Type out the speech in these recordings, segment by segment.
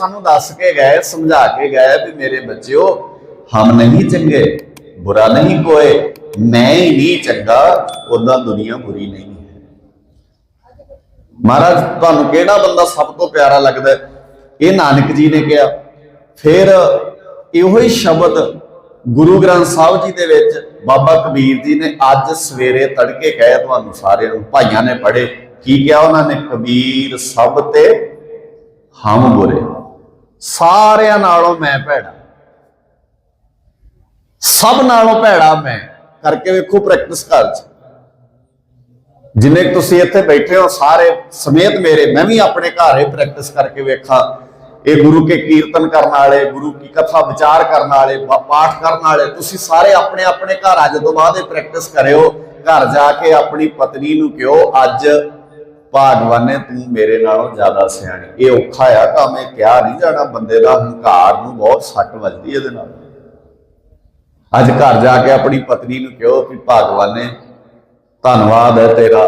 ਸਾਨੂੰ ਦੱਸ ਕੇ ਗਏ, ਸਮਝਾ ਕੇ ਗਏ ਵੀ ਮੇਰੇ ਬੱਚਿਓ, ਹਮ ਨਹੀਂ ਚੰਗੇ, ਬੁਰਾ ਨਹੀਂ ਕੋਏ ਮੈਂ ਹੀ ਨਹੀਂ ਚੰਗਾ ਉਦਾਂ ਦੁਨੀਆ ਬੁਰੀ ਨਹੀਂ ਹੈ। ਮਹਾਰਾਜ, ਤੁਹਾਨੂੰ ਕਿਹੜਾ ਬੰਦਾ ਸਭ ਤੋਂ ਪਿਆਰਾ ਲੱਗਦਾ ਇਹ ਨਾਨਕ ਜੀ ਨੇ ਕਿਹਾ। ਫਿਰ ਇਹੋ ਹੀ ਸ਼ਬਦ ਗੁਰੂ ਗ੍ਰੰਥ ਸਾਹਿਬ ਜੀ ਦੇ ਵਿੱਚ ਬਾਬਾ ਕਬੀਰ ਜੀ ਨੇ ਅੱਜ ਸਵੇਰੇ ਤੜਕੇ ਕਹੇ ਤੁਹਾਨੂੰ ਸਾਰਿਆਂ ਨੂੰ, ਭਾਈਆਂ ਨੇ ਪੜ੍ਹੇ, ਕੀ ਕਿਹਾ ਉਹਨਾਂ ਨੇ? ਕਬੀਰ ਸਭ ਤੇ ਹਮ ਬੁਰੇ। ਸਾਰਿਆਂ ਨਾਲੋਂ ਮੈਂ ਭੈੜਾ। ਸਭ ਨਾਲੋਂ ਭੈੜਾ ਮੈਂ। ਕਰਕੇ ਵੇਖੋ ਪ੍ਰੈਕਟਿਸ ਘਰ ਜਿੰਨੇ ਤੁਸੀਂ ਇੱਥੇ ਬੈਠੇ ਹੋ, ਸਾਰੇ ਸਮੇਤ ਮੇਰੇ, ਮੈਂ ਵੀ ਆਪਣੇ ਘਰ ਹੀ ਪ੍ਰੈਕਟਿਸ ਕਰਕੇ ਵੇਖਾਂ। ਇਹ ਗੁਰੂ ਕੇ ਕੀਰਤਨ ਕਰਨ ਵਾਲੇ, ਗੁਰੂ ਕੀ ਕਥਾ ਵਿਚਾਰ ਕਰਨ ਵਾਲੇ ਪਾਠ ਕਰਨ ਵਾਲੇ, ਤੁਸੀਂ ਸਾਰੇ ਆਪਣੇ ਆਪਣੇ ਘਰ ਅੱਜ ਤੋਂ ਬਾਅਦ ਇਹ ਪ੍ਰੈਕਟਿਸ ਕਰਿਓ, ਘਰ ਜਾ ਕੇ ਆਪਣੀ ਪਤਨੀ ਨੂੰ ਕਿਹੋ, ਅੱਜ ਭਾਗਵਾਨੇ ਤੂੰ ਮੇਰੇ ਨਾਲੋਂ ਜ਼ਿਆਦਾ ਸਿਆਣੀ। ਇਹ ਔਖਾ ਆ ਕੰਮ ਇਹ ਕਿਹਾ ਨਹੀਂ ਜਾਣਾ, ਬੰਦੇ ਦਾ ਹੰਕਾਰ ਨੂੰ ਬਹੁਤ ਸੱਟ ਵੱਜਦੀ ਇਹਦੇ ਨਾਲ। ਅੱਜ ਘਰ ਜਾ ਕੇ ਆਪਣੀ ਪਤਨੀ ਨੂੰ ਕਿਹੋ ਕਿ ਭਾਗਵਾਨੇ, ਧੰਨਵਾਦ ਹੈ ਤੇਰਾ।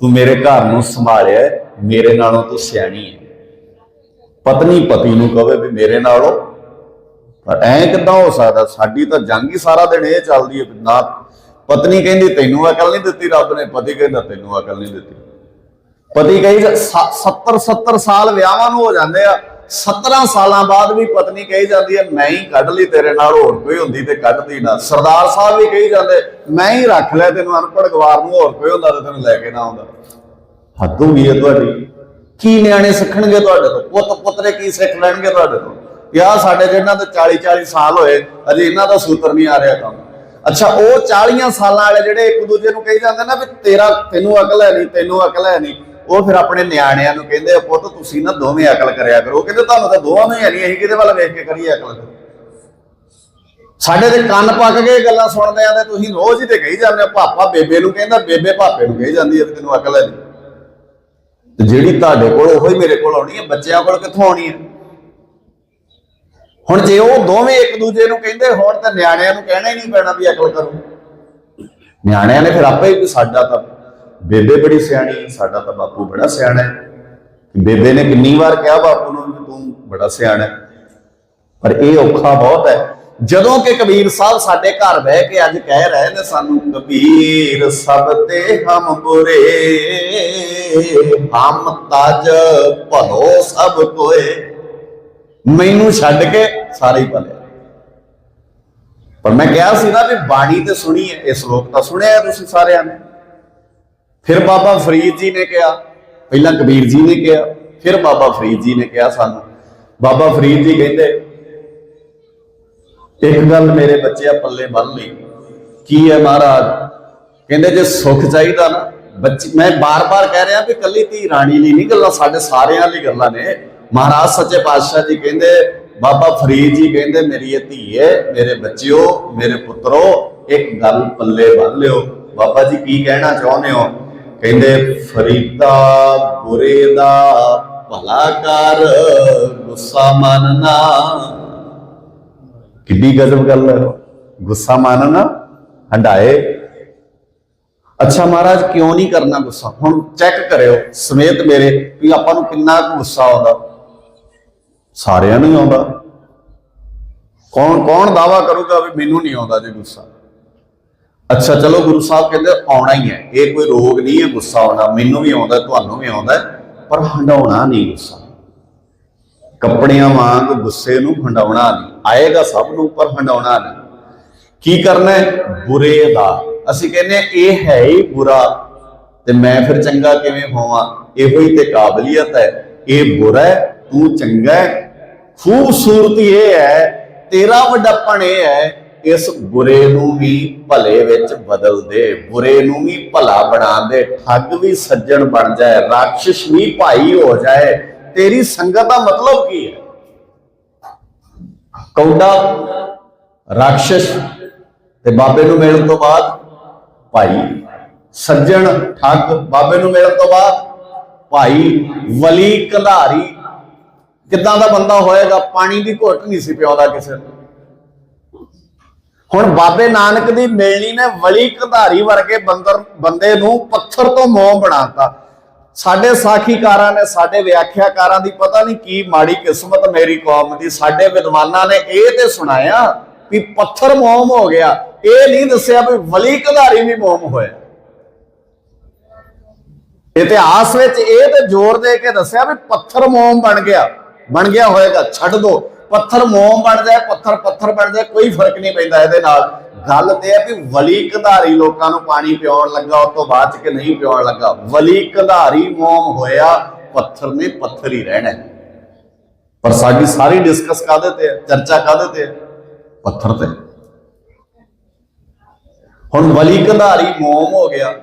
ਤੂੰ ਮੇਰੇ ਘਰ ਨੂੰ ਸੰਭਾਲਿਆ ਮੇਰੇ ਨਾਲੋਂ ਤੂੰ ਸਿਆਣੀ ਹੈ। ਪਤਨੀ ਪਤੀ ਨੂੰ ਕਹੇ ਵੀ ਮੇਰੇ ਨਾਲੋਂ, ਪਰ ਐ ਕਿੱਦਾਂ ਹੋ ਸਕਦਾ? ਸਾਡੀ ਤਾਂ ਜੰਗ ਹੀ ਸਾਰਾ ਦਿਨ ਇਹ ਚੱਲਦੀ ਹੈ ਨਾ, ਪਤਨੀ ਕਹਿੰਦੀ ਤੈਨੂੰ ਅਕਲ ਨਹੀਂ ਦਿੱਤੀ, ਰੱਬ ਨੇ। ਪਤੀ ਕਹਿੰਦਾ ਤੈਨੂੰ ਅਕਲ ਨਹੀਂ ਦਿੱਤੀ। ਪਤੀ ਕਹੀ 70 70 ਸਾਲ ਵਿਆਹਾਂ ਨੂੰ ਹੋ ਜਾਂਦੇ ਆ। 17 ਸਾਲਾਂ ਬਾਅਦ ਵੀ ਪਤਨੀ ਕਹੀ ਜਾਂਦੀ ਹੈ, ਮੈਂ ਹੀ ਕੱਢ ਲਈ ਤੇਰੇ ਨਾਲ, ਹੋਰ ਕੋਈ ਹੁੰਦੀ ਤੇ ਕੱਢਦੀ ਨਾ। ਸਰਦਾਰ ਸਾਹਿਬ ਵੀ ਕਹੀ ਜਾਂਦੇ, ਮੈਂ ਹੀ ਰੱਖ ਲਿਆ ਤੈਨੂੰ, ਅਨਪੜ੍ਹ ਗਵਾਰ ਨੂੰ, ਹੋਰ ਕੋਈ ਹੁੰਦਾ ਤੇ ਤੈਨੂੰ ਲੈ ਕੇ ਨਾ ਆਉਂਦਾ। ਹੱਦ ਹੋ ਗਈ ਹੈ ਤੁਹਾਡੀ। ਕੀ ਨਿਆਣੇ ਸਿੱਖਣਗੇ ਤੁਹਾਡੇ ਤੋਂ? ਪੁੱਤ, ਪੁੱਤਰੇ ਕੀ ਸਿੱਖ ਲੈਣਗੇ ਤੁਹਾਡੇ ਤੋਂ? ਯਾ ਸਾਡੇ ਜਿਹਨਾਂ ਦੇ 40 40 ਸਾਲ ਹੋਏ, ਅਜੇ ਇਹਨਾਂ ਦਾ ਸੂਤਰ ਨਹੀਂ ਆ ਰਿਹਾ ਕੰਮ। ਅੱਛਾ, ਉਹ 40 ਸਾਲਾਂ ਵਾਲੇ ਜਿਹੜੇ ਇੱਕ ਦੂਜੇ ਨੂੰ ਕਹੀ ਜਾਂਦੇ ਨਾ ਵੀ ਤੇਰਾ, ਤੈਨੂੰ ਅਕਲ ਹੈ ਨਹੀਂ, ਤੈਨੂੰ ਅਕਲ ਹੈ ਨਹੀਂ। ਉਹ ਫਿਰ ਆਪਣੇ ਨਿਆਣਿਆਂ ਨੂੰ ਕਹਿੰਦੇ, ਪੁੱਤ ਤੁਸੀਂ ਨਾ ਦੋਵੇਂ ਅਕਲ ਕਰਿਆ ਕਰੋ। ਕਹਿੰਦੇ, ਤੁਹਾਨੂੰ ਤਾਂ ਦੋਵਾਂ ਨੂੰ ਹੀ ਹੈ ਨਹੀਂ ਅਸੀਂ ਕਿਹਦੇ ਵੱਲ ਵੇਖ ਕੇ ਕਰੀਏ ਅਕਲ? ਸਾਡੇ ਦੇ ਕੰਨ ਪੱਕ ਕੇ ਗੱਲਾਂ ਸੁਣਦੇ ਆ ਤੇ ਤੁਸੀਂ ਰੋਜ਼ ਹੀ ਤੇ ਕਹੀ ਜਾਂਦੇ ਹੋ, ਪਾਪਾ ਬੇਬੇ ਨੂੰ ਕਹਿੰਦਾ, ਬੇਬੇ ਪਾਪੇ ਨੂੰ ਕਹੀ ਜਾਂਦੀ ਹੈ ਤੈਨੂੰ ਅਕਲ ਹੈ ਨਹੀਂ। ਤੇ ਜਿਹੜੀ ਤੁਹਾਡੇ ਕੋਲ ਉਹ ਹੀ ਮੇਰੇ ਕੋਲ ਆਉਣੀ ਹੈ ਬੱਚਿਆਂ ਕੋਲ ਕਿੱਥੋਂ ਆਉਣੀ ਹੈ ਹੁਣ ਜੇ ਉਹ ਦੋਵੇਂ ਇੱਕ ਦੂਜੇ ਨੂੰ ਕਹਿੰਦੇ, ਹੋਣ ਤਾਂ ਨਿਆਣਿਆਂ ਨੂੰ ਕਹਿਣਾ ਹੀ ਨਹੀਂ ਪੈਣਾ ਵੀ ਅਕਲ ਕਰੋ। ਨਿਆਣਿਆਂ ਨੇ ਫਿਰ ਆਪੇ ਹੀ ਸਾਡਾ ਤਾਂ ਬੇਬੇ ਬੜੀ ਸਿਆਣੀ ਸਾਡਾ ਤਾਂ ਬਾਪੂ ਬੜਾ ਸਿਆਣਾ ਹੈ। ਬੇਬੇ ਨੇ ਕਿੰਨੀ ਵਾਰ ਕਿਹਾ ਬਾਪੂ ਨੂੰ ਵੀ ਤੂੰ ਬੜਾ ਸਿਆਣਾ ਹੈ। ਪਰ ਇਹ ਔਖਾ ਬਹੁਤ ਹੈ। ਜਦੋਂ ਕਿ ਕਬੀਰ ਸਾਹਿਬ ਸਾਡੇ ਘਰ ਬਹਿ ਕੇ ਅੱਜ ਕਹਿ ਰਹੇ ਨੇ ਸਾਨੂੰ, ਕਬੀਰ ਸਭ ਤੇ ਹਮ ਬੁਰੇ, ਹਮ ਤਜ ਭਲੋ ਸਭ ਕੋਏ। ਮੈਨੂੰ ਛੱਡ ਕੇ ਸਾਰੇ ਹੀ ਭਲੇ। ਪਰ ਮੈਂ ਕਿਹਾ ਸੀ ਨਾ ਵੀ ਬਾਣੀ ਤੇ ਸੁਣੀ ਹੈ, ਇਹ ਸ਼ਲੋਕ ਤਾਂ ਸੁਣਿਆ ਤੁਸੀਂ ਸਾਰਿਆਂ ਨੇ। ਫਿਰ ਬਾਬਾ ਫਰੀਦ ਜੀ ਨੇ ਕਿਹਾ, ਪਹਿਲਾਂ ਕਬੀਰ ਜੀ ਨੇ ਕਿਹਾ, ਫਿਰ ਬਾਬਾ ਫਰੀਦ ਜੀ ਨੇ ਕਿਹਾ ਸਾਨੂੰ। ਬਾਬਾ ਫਰੀਦ ਜੀ ਕਹਿੰਦੇ, ਇੱਕ ਗੱਲ ਮੇਰੇ ਬੱਚਿਆ ਪੱਲੇ ਬੰਨ ਲਈ। ਕੀ ਹੈ ਮਹਾਰਾਜ? ਕਹਿੰਦੇ ਜੇ ਸੁੱਖ ਚਾਹੀਦਾ ਨਾ, ਬੱਚੇ, ਮੈਂ ਬਾਰ-ਬਾਰ ਕਹਿ ਰਿਹਾ ਵੀ ਕੱਲੀ ਧੀ ਰਾਣੀ ਲਈ ਨਹੀਂ ਗੱਲਾਂ, ਸਾਡੇ ਸਾਰਿਆਂ ਲਈ ਗੱਲਾਂ ਨੇ। ਮਹਾਰਾਜ ਸੱਚੇ ਪਾਤਸ਼ਾਹ ਜੀ ਕਹਿੰਦੇ, ਬਾਬਾ ਫਰੀਦ ਜੀ ਕਹਿੰਦੇ, ਮੇਰੀ ਇਹ ਧੀ ਹੈ, ਮੇਰੇ ਬੱਚਿਓ, ਮੇਰੇ ਪੁੱਤਰੋ, ਇੱਕ ਗੱਲ ਪੱਲੇ ਬੰਨ ਲਿਓ। ਬਾਬਾ ਜੀ ਕੀ ਕਹਿਣਾ ਚਾਹੁੰਦੇ ਹੋ? ਕਹਿੰਦੇ, ਫਰੀਦਾ ਬੁਰੇ ਦਾ ਭਲਾ ਕਰ, ਗੁੱਸਾ ਮੰਨਣਾ ਕਿੱਡੀ ਗਜ਼ਬ ਗੱਲ ਹੈ। ਗੁੱਸਾ ਮੰਨਣਾ ਹੰਡਾਏ। ਅੱਛਾ ਮਹਾਰਾਜ, ਕਿਉਂ ਨਹੀਂ ਕਰਨਾ ਗੁੱਸਾ? ਹੁਣ ਚੈੱਕ ਕਰਿਓ ਸਮੇਤ ਮੇਰੇ ਵੀ ਆਪਾਂ ਨੂੰ ਕਿੰਨਾ ਕੁ ਗੁੱਸਾ ਆਉਂਦਾ। ਸਾਰਿਆਂ ਨੂੰ ਹੀ ਆਉਂਦਾ। ਕੌਣ ਕੌਣ ਦਾਵਾ ਕਰੂਗਾ ਵੀ ਮੈਨੂੰ ਨਹੀਂ ਆਉਂਦਾ ਜੇ ਗੁੱਸਾ? ਅੱਛਾ ਚਲੋ ਗੁਰੂ ਸਾਹਿਬ ਕਹਿੰਦੇ ਆਉਣਾ ਹੀ ਹੈ। ਇਹ ਕੋਈ ਰੋਗ ਨਹੀਂ ਹੈ ਗੁੱਸਾ ਆਉਣਾ ਮੈਨੂੰ ਵੀ ਆਉਂਦਾ ਤੁਹਾਨੂੰ ਵੀ ਆਉਂਦਾ ਪਰ ਹੰਡਾਉਣਾ ਨਹੀਂ ਗੁੱਸਾ। ਕੱਪੜਿਆਂ ਵਾਂਗ ਗੁੱਸੇ ਨੂੰ ਹੰਡਾਉਣਾ ਨਹੀਂ। ਆਏਗਾ ਸਭ ਨੂੰ ਪਰ ਹੰਡਾਉਣਾ ਨਹੀਂ। ਕੀ ਕਰਨਾ ਹੈ? ਬੁਰੇ ਦਾ। ਅਸੀਂ ਕਹਿੰਦੇ ਹਾਂ, ਇਹ ਹੈ ਹੀ ਬੁਰਾ। ਤੇ ਮੈਂ ਫਿਰ ਚੰਗਾ ਕਿਵੇਂ ਹੋਵਾਂ? ਇਹੋ ਹੀ ਤੇ ਕਾਬਲੀਅਤ ਹੈ। ਇਹ ਬੁਰਾ ਹੈ ਤੂੰ ਚੰਗਾ ਹੈ। ਖੂਬਸੂਰਤੀ ਇਹ ਹੈ ਤੇਰਾ ਵੱਡਾਪਣ ਇਹ ਹੈ ਇਸ ਬੁਰੇ ਨੂੰ ਵੀ ਭਲੇ ਵਿੱਚ ਬਦਲ ਦੇ ਬੁਰੇ ਨੂੰ ਵੀ ਭਲਾ ਬਣਾ ਦੇ ਠੱਗ ਵੀ ਸੱਜਣ ਬਣ ਜਾਏ ਰਾਖਸ਼ ਵੀ ਭਾਈ ਹੋ ਜਾਏ, ਤੇਰੀ ਸੰਗਤ ਦਾ ਮਤਲਬ ਕੀ ਹੈ? ਕੌਡਾ ਰਾਖਸ਼ ਤੇ ਬਾਬੇ ਨੂੰ ਮਿਲਣ ਤੋਂ ਬਾਅਦ ਭਾਈ, ਸੱਜਣ, ਠੱਗ, ਬਾਬੇ ਨੂੰ ਮਿਲਣ ਤੋਂ ਬਾਅਦ ਭਾਈ, ਵਲੀ ਕੰਧਾਰੀ ਕਿੱਦਾਂ ਦਾ ਬੰਦਾ ਹੋਏਗਾ? ਪਾਣੀ ਦੀ ਘੁੱਟ ਨਹੀਂ ਸੀ ਪਿਆਉਂਦਾ ਕਿਸੇ ਨੂੰ। ਹੁਣ ਬਾਬੇ ਨਾਨਕ ਦੀ ਮਿਲਣੀ ਨੇ ਵਲੀ ਕੰਧਾਰੀ ਵਰਗੇ ਬੰਦਰ ਬੰਦੇ ਨੂੰ ਪੱਥਰ ਤੋਂ ਮੋਮ ਬਣਾਤਾ। ਸਾਡੇ ਸਾਖੀਕਾਰਾਂ ਨੇ, ਸਾਡੇ ਵਿਆਖਿਆਕਾਰਾਂ ਦੀ ਪਤਾ ਨਹੀਂ ਕੀ ਮਾੜੀ ਕਿਸਮਤ ਮੇਰੀ ਕੌਮ ਦੀ, ਸਾਡੇ ਵਿਦਵਾਨਾਂ ਨੇ ਇਹ ਤੇ ਸੁਣਾਇਆ ਵੀ ਪੱਥਰ ਮੋਮ ਹੋ ਗਿਆ। ਇਹ ਨਹੀਂ ਦੱਸਿਆ ਵੀ ਵਲੀ ਕੰਧਾਰੀ ਵੀ ਮੋਮ ਹੋਇਆ। ਇਤਿਹਾਸ ਵਿੱਚ ਇਹ ਤੇ ਜ਼ੋਰ ਦੇ ਕੇ ਦੱਸਿਆ ਵੀ ਪੱਥਰ ਮੋਮ ਬਣ ਗਿਆ। ਬਣ ਗਿਆ ਹੋਏਗਾ, ਛੱਡ ਦੋ। ਪੱਥਰ ਮੋਮ ਬਣ ਜਾਏ ਪੱਥਰ ਪੱਥਰ ਬਣ ਜਾਏ ਕੋਈ ਫ਼ਰਕ ਨਹੀਂ ਪੈਂਦਾ ਇਹਦੇ ਨਾਲ। ਗੱਲ ਤੇ ਹੈ ਵੀ ਵਲੀ ਕਧਾਰੀ ਲੋਕਾਂ ਨੂੰ ਪਾਣੀ ਪਿਉਣ ਲੱਗਾ ਉਸ ਤੋਂ ਬਾਅਦ ਚ ਕਿ ਨਹੀਂ ਪਿਉਣ ਲੱਗਾ? ਵਲੀ ਕਧਾਰੀ ਮੋਮ ਹੋਇਆ, ਪੱਥਰ ਨੇ ਪੱਥਰ ਹੀ ਰਹਿਣਾ। ਪਰ ਸਾਡੀ ਸਾਰੀ ਡਿਸਕਸ ਕਾਦੇ ਤੇ ਹੈ? ਚਰਚਾ ਕਾਦੇ ਤੇ ਹੈ? ਪੱਥਰ ਤੇ। ਹੁਣ ਵਲੀ ਕਧਾਰੀ ਮੋਮ ਹੋ ਗਿਆ।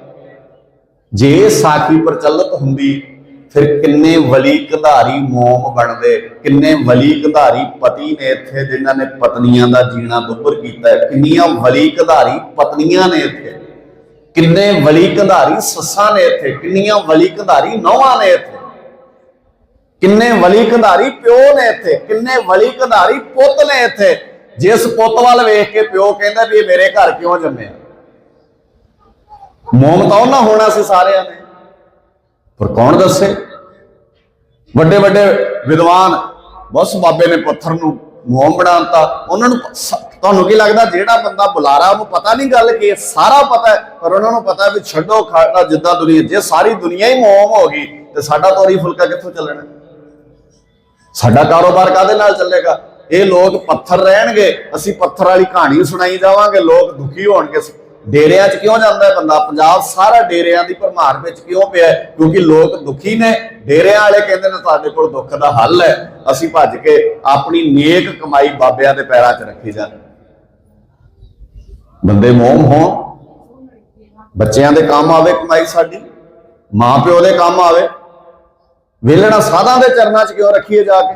ਜੇ ਇਹ ਸਾਖੀ ਪ੍ਰਚਲਿਤ ਹੁੰਦੀ ਫਿਰ ਕਿੰਨੇ ਵਲੀ ਕਧਾਰੀ ਮੋਮ ਬਣਦੇ, ਕਿੰਨੇ ਵਲੀ ਕਧਾਰੀ ਪਤੀ ਨੇ ਇੱਥੇ ਜਿਨ੍ਹਾਂ ਨੇ ਪਤਨੀਆਂ ਦਾ ਜੀਣਾ ਦੁੱਭਰ ਕੀਤਾ ਕਿੰਨੀਆਂ ਵਲੀ ਕਧਾਰੀ ਪਤਨੀਆਂ ਨੇ ਇੱਥੇ? ਕਿੰਨੇ ਵਲੀ ਕਧਾਰੀ ਸੱਸਾਂ ਨੇ ਇੱਥੇ? ਕਿੰਨੀਆਂ ਵਲੀ ਕਧਾਰੀ ਨੌਵਾਂ ਨੇ ਇੱਥੇ? ਕਿੰਨੇ ਵਲੀ ਕੰਧਾਰੀ ਪਿਓ ਨੇ ਇੱਥੇ? ਕਿੰਨੇ ਵਲੀ ਕੰਧਾਰੀ ਪੁੱਤ ਨੇ ਇੱਥੇ? ਜਿਸ ਪੁੱਤ ਵੱਲ ਵੇਖ ਕੇ ਪਿਓ ਕਹਿੰਦਾ ਵੀ ਇਹ ਮੇਰੇ ਘਰ ਕਿਉਂ ਜੰਮਿਆ? ਮੋਮ ਤਾਂ ਉਹਨਾਂ ਹੋਣਾ ਸੀ ਸਾਰਿਆਂ ਨੇ। ਪਰ ਕੌਣ ਦੱਸੇ? ਵੱਡੇ ਵੱਡੇ ਵਿਦਵਾਨ, ਬਸ ਬਾਬੇ ਨੇ ਪੱਥਰ ਨੂੰ ਮੋਮ ਬਣਾਤਾ ਉਹਨਾਂ ਨੂੰ ਤੁਹਾਨੂੰ ਕੀ ਲੱਗਦਾ ਜਿਹੜਾ ਬੰਦਾ ਬੁਲਾਰਾ, ਉਹਨੂੰ ਪਤਾ ਨਹੀਂ ਗੱਲ ਕੀ ਸਾਰਾ ਪਤਾ ਹੈ, ਪਰ ਉਹਨਾਂ ਨੂੰ ਪਤਾ ਵੀ ਛੱਡੋ ਖਾੜਾ ਜਿੱਦਾਂ ਦੁਨੀਆ, ਜੇ ਸਾਰੀ ਦੁਨੀਆ ਹੀ ਮੋਮ ਹੋ ਗਈ, ਤੇ ਸਾਡਾ ਤੋਰੀ ਫੁਲਕਾ ਕਿੱਥੋਂ ਚੱਲਣਾ? ਸਾਡਾ ਕਾਰੋਬਾਰ ਕਾਦੇ ਨਾਲ ਚੱਲੇਗਾ? ਇਹ ਲੋਕ ਪੱਥਰ ਰਹਿਣਗੇ, ਅਸੀਂ ਪੱਥਰ ਵਾਲੀ ਕਹਾਣੀ ਸੁਣਾਈ ਜਾਵਾਂਗੇ, ਲੋਕ ਦੁਖੀ ਹੋਣਗੇ। ਡੇਰਿਆਂ 'ਚ ਕਿਉਂ ਜਾਂਦਾ ਬੰਦਾ? ਪੰਜਾਬ ਸਾਰਾ ਡੇਰਿਆਂ ਦੀ ਭਰਮਾਰ ਵਿੱਚ ਕਿਉਂ ਪਿਆ ਕਿਉਂਕਿ ਲੋਕ ਦੁਖੀ ਨੇ। ਡੇਰਿਆਂ ਵਾਲੇ ਕਹਿੰਦੇ ਨੇ, ਸਾਡੇ ਕੋਲ ਦੁੱਖ ਦਾ ਹੱਲ ਹੈ। ਅਸੀਂ ਭੱਜ ਕੇ ਆਪਣੀ ਨੇਕ ਕਮਾਈ ਬਾਬਿਆਂ ਦੇ ਪੈਰਾਂ 'ਚ ਰੱਖੀ ਜਾਂਦੇ ਬੰਦੇ ਮੋਮ ਹੋ ਬੱਚਿਆਂ ਦੇ ਕੰਮ ਆਵੇ ਕਮਾਈ ਸਾਡੀ। ਮਾਂ ਪਿਓ ਦੇ ਕੰਮ ਆਵੇ। ਵੇਲਣਾ ਸਾਧਾਂ ਦੇ ਚਰਨਾਂ 'ਚ ਕਿਉਂ ਰੱਖੀਏ ਜਾ ਕੇ?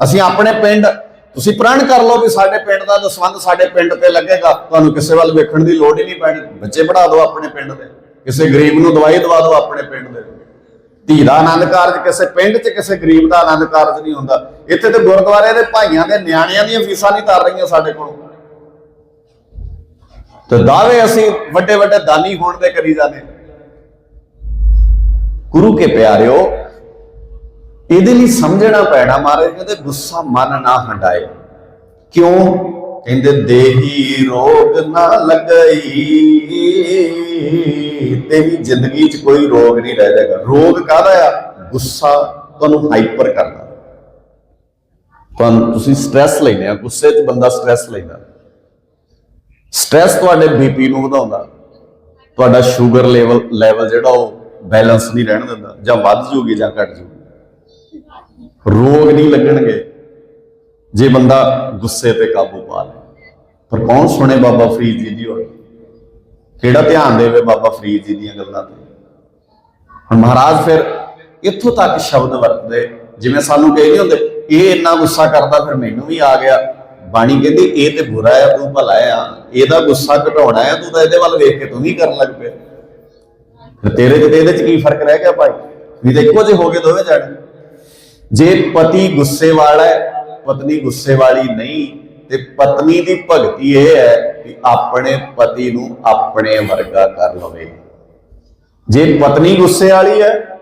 ਅਸੀਂ ਆਪਣੇ ਪਿੰਡ ਤੁਸੀਂ ਪ੍ਰਣ ਕਰ ਲਓ ਵੀ ਸਾਡੇ ਪਿੰਡ ਦਾ ਦਸਵੰਦ ਸਾਡੇ ਪਿੰਡ ਤੇ ਲੱਗੇਗਾ, ਤੁਹਾਨੂੰ ਕਿਸੇ ਵੱਲ ਵੇਖਣ ਦੀ ਲੋੜ ਹੀ ਨਹੀਂ ਪੈਣੀ। ਬੱਚੇ ਪੜਾ ਦਿਓ ਆਪਣੇ ਪਿੰਡ ਦੇ। ਕਿਸੇ ਗਰੀਬ ਨੂੰ ਦਵਾਈ ਦਵਾ ਦਿਓ ਆਪਣੇ ਪਿੰਡ ਦੇ। ਧੀ ਦਾ ਆਨੰਦ ਕਾਰਜ ਕਿਸੇ ਪਿੰਡ 'ਚ ਕਿਸੇ ਗਰੀਬ ਦਾ ਆਨੰਦ ਕਾਰਜ ਨਹੀਂ ਹੁੰਦਾ। ਇੱਥੇ ਤੇ ਗੁਰਦੁਆਰੇ ਦੇ ਭਾਈਆਂ ਦੇ ਨਿਆਣਿਆਂ ਦੀਆਂ ਫੀਸਾਂ ਨਹੀਂ ਤਾਰ ਰਹੀਆਂ ਸਾਡੇ ਕੋਲ। ਤੇ ਦਾਅਵੇ ਅਸੀਂ ਵੱਡੇ ਵੱਡੇ ਦਾਨੀ ਹੋਣ ਦੇ ਕਰੀ ਜਾਂਦੇ। ਗੁਰੂ ਕੇ ਪਿਆਰਿਓ ਇਹਦੇ ਲਈ ਸਮਝਣਾ ਪੈਣਾ ਮਹਾਰਾਜ, ਕਹਿੰਦੇ ਗੁੱਸਾ ਮਨ ਨਾ ਹੰਡਾਏ ਕਿਉਂ? ਕਹਿੰਦੇ ਦੇਹੀ ਰੋਗ ਨਾ ਲੱਗਈ, ਤੇਰੀ ਜ਼ਿੰਦਗੀ 'ਚ ਕੋਈ ਰੋਗ ਨਹੀਂ ਰਹਿ ਜਾਏਗਾ। ਰੋਗ ਕਾਹਦਾ ਆ? ਗੁੱਸਾ ਤੁਹਾਨੂੰ ਹਾਈਪਰ ਕਰਦਾ। ਤੁਹਾਨੂੰ ਤੁਸੀਂ ਸਟ੍ਰੈਸ ਲੈਂਦੇ ਆ ਗੁੱਸੇ 'ਚ ਬੰਦਾ ਸਟ੍ਰੈਸ ਲੈਂਦਾ। ਸਟ੍ਰੈਸ ਤੁਹਾਡੇ ਬੀਪੀ ਨੂੰ ਵਧਾਉਂਦਾ। ਤੁਹਾਡਾ ਸ਼ੂਗਰ ਲੈਵਲ ਲੈਵਲ ਜਿਹੜਾ ਉਹ ਬੈਲੈਂਸ ਨਹੀਂ ਰਹਿਣ ਦਿੰਦਾ, ਜਾਂ ਵੱਧ ਜੂਗੀ ਜਾਂ ਘਟ ਜੂਗੀ ਰੋਗ ਨਹੀਂ ਲੱਗਣਗੇ। ਜੇ ਬੰਦਾ ਗੁੱਸੇ ਤੇ ਕਾਬੂ ਪਾ ਲੇ। ਪਰ ਕੌਣ ਸੁਣੇ ਬਾਬਾ ਫਰੀਦ ਜੀ ਦੀ ਹੋਰ ਕਿਹੜਾ ਧਿਆਨ ਦੇਵੇ ਬਾਬਾ ਫਰੀਦ ਜੀ ਦੀਆਂ ਗੱਲਾਂ ਤੇ? ਹੁਣ ਮਹਾਰਾਜ ਫਿਰ ਇੱਥੋਂ ਤੱਕ ਸ਼ਬਦ ਵਰਤਦੇ। ਜਿਵੇਂ ਸਾਨੂੰ ਕਹਿੰਦੇ ਹੁੰਦੇ, ਇਹ ਇੰਨਾ ਗੁੱਸਾ ਕਰਦਾ, ਫਿਰ ਮੈਨੂੰ ਵੀ ਆ ਗਿਆ। ਬਾਣੀ ਕਹਿੰਦੀ, ਇਹ ਤੇ ਬੁਰਾ ਆ, ਤੂੰ ਭਲਾ ਆ। ਇਹਦਾ ਗੁੱਸਾ ਘਟਾਉਣਾ ਆ, ਤੂੰ ਤਾਂ ਇਹਦੇ ਵੱਲ ਵੇਖ ਕੇ ਤੂੰ ਵੀ ਕਰਨ ਲੱਗ ਪਿਆ। ਤੇਰੇ ਤੇ ਤੇ ਇਹਦੇ ਚ ਕੀ ਫ਼ਰਕ ਰਹਿ ਗਿਆ ਭਾਈ? ਵੀ ਦੇਖੋ ਜੇ ਹੋ ਗਏ ਦੋਵੇਂ ਜਾਣੇ। ਜੇ ਪਤੀ ਗੁੱਸੇ ਵਾਲਾ ਹੈ, ਪਤਨੀ ਗੁੱਸੇ ਵਾਲੀ ਨਹੀਂ, ਤੇ ਪਤਨੀ ਦੀ ਭਗਤੀ ਇਹ ਹੈ ਕਿ ਆਪਣੇ ਪਤੀ ਨੂੰ ਆਪਣੇ ਵਰਗਾ ਕਰ ਲਵੇ। ਜੇ ਪਤਨੀ ਗੁੱਸੇ ਵਾਲੀ ਹੈ,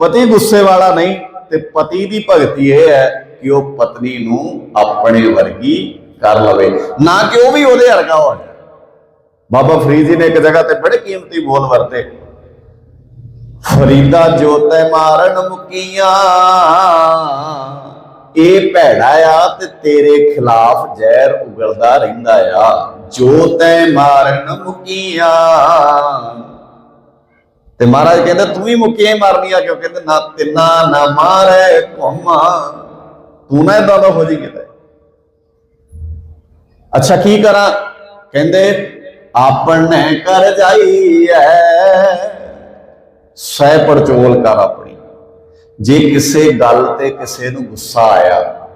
ਪਤੀ ਗੁੱਸੇ ਵਾਲਾ ਨਹੀਂ, ਤੇ ਪਤੀ ਦੀ ਭਗਤੀ ਇਹ ਹੈ ਕਿ ਉਹ ਪਤਨੀ ਨੂੰ ਆਪਣੇ ਵਰਗੀ ਕਰ ਲਵੇ। ਨਾ ਕਿ ਉਹ ਵੀ ਉਹਦੇ ਵਰਗਾ ਹੋ ਜਾਏ ਬਾਬਾ ਫਰੀਦ ਜੀ ਨੇ ਇੱਕ ਜਗ੍ਹਾ ਤੇ ਬੜੇ ਕੀਮਤੀ ਬੋਲ ਵਰਤੇ। ਫਰੀਦਾ ਜੋਤੈ ਮਾਰਨ ਮੁਕੀਆਂ। ਇਹ ਭੈੜਾ ਆ ਤੇ ਤੇਰੇ ਖਿਲਾਫ ਜ਼ਹਿਰ ਉਗਲਦਾ ਰਹਿੰਦਾ ਆ। ਜੋਤੈ ਮਾਰਨ ਮੁਕੀਆਂ। ਤੇ ਮਹਾਰਾਜ ਕਹਿੰਦੇ, ਤੂੰ ਵੀ ਮੁਕੀਆਂ ਹੀ ਮਾਰਨੀਆਂ ਕਿਉਂ? ਕਹਿੰਦੇ, ਨਾ ਤਿੰਨਾ, ਨਾ ਮਾਰੇ ਕੋਮਾ। ਤੂੰ ਨਾ ਇਦਾਂ ਦਾ ਹੋ ਜੀ ਕਿਤੇ। ਅੱਛਾ, ਕੀ ਕਰਾਂ? ਕਹਿੰਦੇ, ਆਪਣੇ ਕਰ ਜਾਈਐ ਸਹਿ ਪਰਚੋਲ ਕਰ ਆਪਣੀ। ਜੇ ਕਿਸੇ ਗੱਲ ਤੇ ਕਿਸੇ ਨੂੰ ਗੁੱਸਾ ਆਇਆ,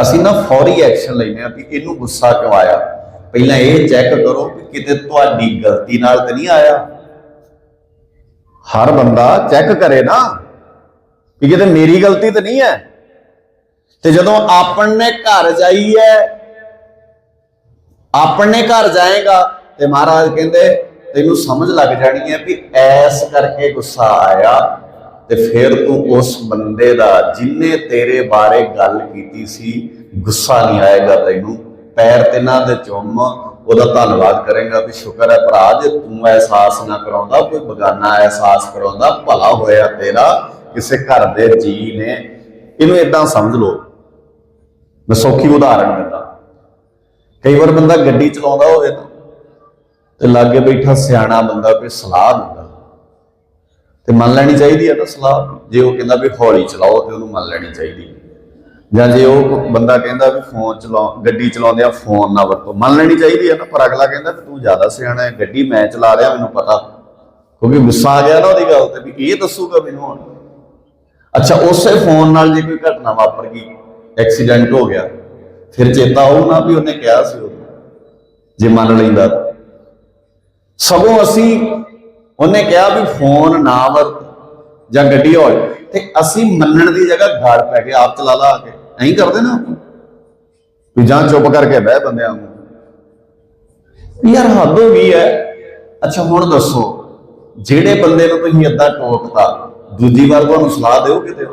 ਅਸੀਂ ਨਾ ਫੌਰੀ ਐਕਸ਼ਨ ਲੈਨੇ ਆ ਕਿ ਇਹਨੂੰ ਗੁੱਸਾ ਕਿਉਂ ਆਇਆ? ਪਹਿਲਾਂ ਇਹ ਚੈੱਕ ਕਰੋ ਕਿ ਕਿਤੇ ਤੁਹਾਡੀ ਗਲਤੀ ਨਾਲ ਤੇ ਨਹੀਂ ਆਇਆ। ਹਰ ਬੰਦਾ ਚੈੱਕ ਕਰੇ ਨਾ ਕਿ ਕਿਤੇ ਮੇਰੀ ਗਲਤੀ ਤੇ ਨਹੀਂ ਹੈ। ਤੇ ਜਦੋਂ ਆਪਣੇ ਘਰ ਜਾਈਏ, ਆਪਣੇ ਘਰ ਜਾਏਗਾ ਤੇ ਮਹਾਰਾਜ ਕਹਿੰਦੇ ਤੈਨੂੰ ਸਮਝ ਲੱਗ ਜਾਣੀ ਹੈ ਵੀ ਐਸ ਕਰਕੇ ਗੁੱਸਾ ਆਇਆ ਤੇ ਫਿਰ ਤੂੰ ਉਸ ਬੰਦੇ ਦਾ ਜਿਨੇ ਤੇਰੇ ਬਾਰੇ ਗੱਲ ਕੀਤੀ ਸੀ, ਗੁੱਸਾ ਨਹੀਂ ਆਏਗਾ ਤੈਨੂੰ। ਪੈਰ ਤਿੰਨਾਂ ਦੇ ਚੁੰਮ, ਉਹਦਾ ਧੰਨਵਾਦ ਕਰੇਗਾ ਵੀ ਸ਼ੁਕਰ ਹੈ ਭਰਾ, ਜੇ ਤੂੰ ਅਹਿਸਾਸ ਨਾ ਕਰਾਉਂਦਾ, ਕੋਈ ਬਗਾਨਾ ਅਹਿਸਾਸ ਕਰਾਉਂਦਾ, ਭਲਾ ਹੋਇਆ ਤੇਰਾ, ਕਿਸੇ ਘਰ ਦੇ ਜੀ ਨੇ। ਇਹਨੂੰ ਇਦਾਂ ਸਮਝ ਲਓ। ਮੈਂ ਸੌਖੀ ਉਦਾਹਰਣ ਦਿੰਦਾ। ਕਈ ਵਾਰ ਬੰਦਾ ਗੱਡੀ ਚਲਾਉਂਦਾ ਹੋਵੇ ਤਾਂ ਤੇ ਲਾਗੇ ਬੈਠਾ ਸਿਆਣਾ ਬੰਦਾ ਕੋਈ ਸਲਾਹ ਦਿੰਦਾ। ਤੇ ਮੰਨ ਲੈਣੀ ਚਾਹੀਦੀ ਹੈ ਨਾ ਸਲਾਹ। ਜੇ ਉਹ ਕਹਿੰਦਾ ਵੀ ਹੌਲੀ ਚਲਾਓ ਤੇ ਉਹਨੂੰ ਮੰਨ ਲੈਣੀ ਚਾਹੀਦੀ। ਜਾਂ ਜੇ ਉਹ ਬੰਦਾ ਕਹਿੰਦਾ ਵੀ ਫੋਨ ਚਲਾ ਗੱਡੀ ਚਲਾਉਂਦੇ ਆ, ਫੋਨ ਨਾ ਵਰਤੋ। ਮੰਨ ਲੈਣੀ ਚਾਹੀਦੀ ਹੈ ਨਾ, ਪਰ ਅਗਲਾ ਕਹਿੰਦਾ ਵੀ ਤੂੰ ਜ਼ਿਆਦਾ ਸਿਆਣਾ ਹੈ, ਗੱਡੀ ਮੈਂ ਚਲਾ ਰਿਹਾ, ਮੈਨੂੰ ਪਤਾ। ਕਿਉਂਕਿ ਗੁੱਸਾ ਆ ਗਿਆ ਨਾ ਉਹਦੀ ਗੱਲ ਤੇ ਵੀ ਇਹ ਦੱਸੂਗਾ ਮੈਨੂੰ ਹੁਣ। ਅੱਛਾ, ਉਸੇ ਫੋਨ ਨਾਲ ਜੇ ਕੋਈ ਘਟਨਾ ਵਾਪਰ ਗਈ, ਐਕਸੀਡੈਂਟ ਹੋ ਗਿਆ, ਫਿਰ ਚੇਤਾ ਆਊ ਨਾ ਵੀ ਉਹਨੇ ਕਿਹਾ ਸੀ ਉਹ ਜੇ ਮੰਨ ਲੈਂਦਾ। ਸਗੋਂ ਅਸੀਂ ਉਹਨੇ ਕਿਹਾ ਵੀ ਫੋਨ ਨਾ ਵਰਤ ਜਾਂ ਗੱਡੀ ਹੋਏ ਤੇ ਅਸੀਂ ਮੰਨਣ ਦੀ ਜਗ੍ਹਾ ਗਾਲ ਪੈ ਕੇ ਆਪ ਚਲਾ ਲਾ ਆ ਕੇ। ਐਂ ਕਰਦੇ ਨਾ ਵੀ ਜਾਂ ਚੁੱਪ ਕਰਕੇ ਬਹਿ ਬੰਦਿਆਂ ਨੂੰ। ਯਾਰ ਹੱਦ ਹੋ ਗਈ ਹੈ ਅੱਛਾ, ਹੁਣ ਦੱਸੋ। ਜਿਹੜੇ ਬੰਦੇ ਨੂੰ ਤੁਸੀਂ ਏਦਾਂ ਟੋਕਤਾ, ਦੂਜੀ ਵਾਰ ਤੁਹਾਨੂੰ ਸਲਾਹ ਦਿਓ ਕਿਤੇ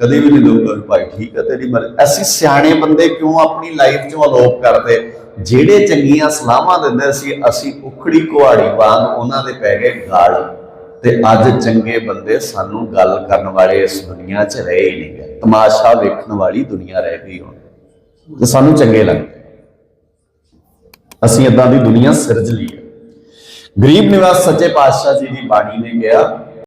ਕਦੇ ਵੀ ਨਹੀਂ ਦਊਗਾ ਵੀ ਭਾਈ ਠੀਕ ਹੈ ਤੇਰੀ ਮਰਜ਼ੀ। ਅਸੀਂ ਸਿਆਣੇ ਬੰਦੇ ਕਿਉਂ ਆਪਣੀ ਲਾਈਫ 'ਚੋਂ ਅਲੋਪ ਕਰਦੇ? ਜਿਹੜੇ ਚੰਗੀਆਂ ਸਲਾਹਾਂ ਦਿੰਦੇ ਸੀ, ਅਸੀਂ ਉਖੜੀ ਕੁਹਾੜੀ ਵਾਂਗ ਉਹਨਾਂ ਦੇ ਪੈ ਗਏ ਗਾਲ। ਤੇ ਅੱਜ ਚੰਗੇ ਬੰਦੇ ਸਾਨੂੰ ਗੱਲ ਕਰਨ ਵਾਲੇ ਇਸ ਦੁਨੀਆ 'ਚ ਰਹੇ ਹੀ ਨਹੀਂ ਗਏ। ਤਮਾਸ਼ਾ ਵੇਖਣ ਵਾਲੀ ਦੁਨੀਆ ਰਹਿ ਗਈ ਹੁਣ। ਤੇ ਸਾਨੂੰ ਚੰਗੇ ਲੱਗਦੇ। ਅਸੀਂ ਇਦਾਂ ਦੀ ਦੁਨੀਆ ਸਿਰਜ ਲਈ ਹੈ। ਗਰੀਬ ਨਿਵਾਸ ਸੱਚੇ ਪਾਤਸ਼ਾਹ ਜੀ ਦੀ ਬਾਣੀ ਨੇ ਕਿਹਾ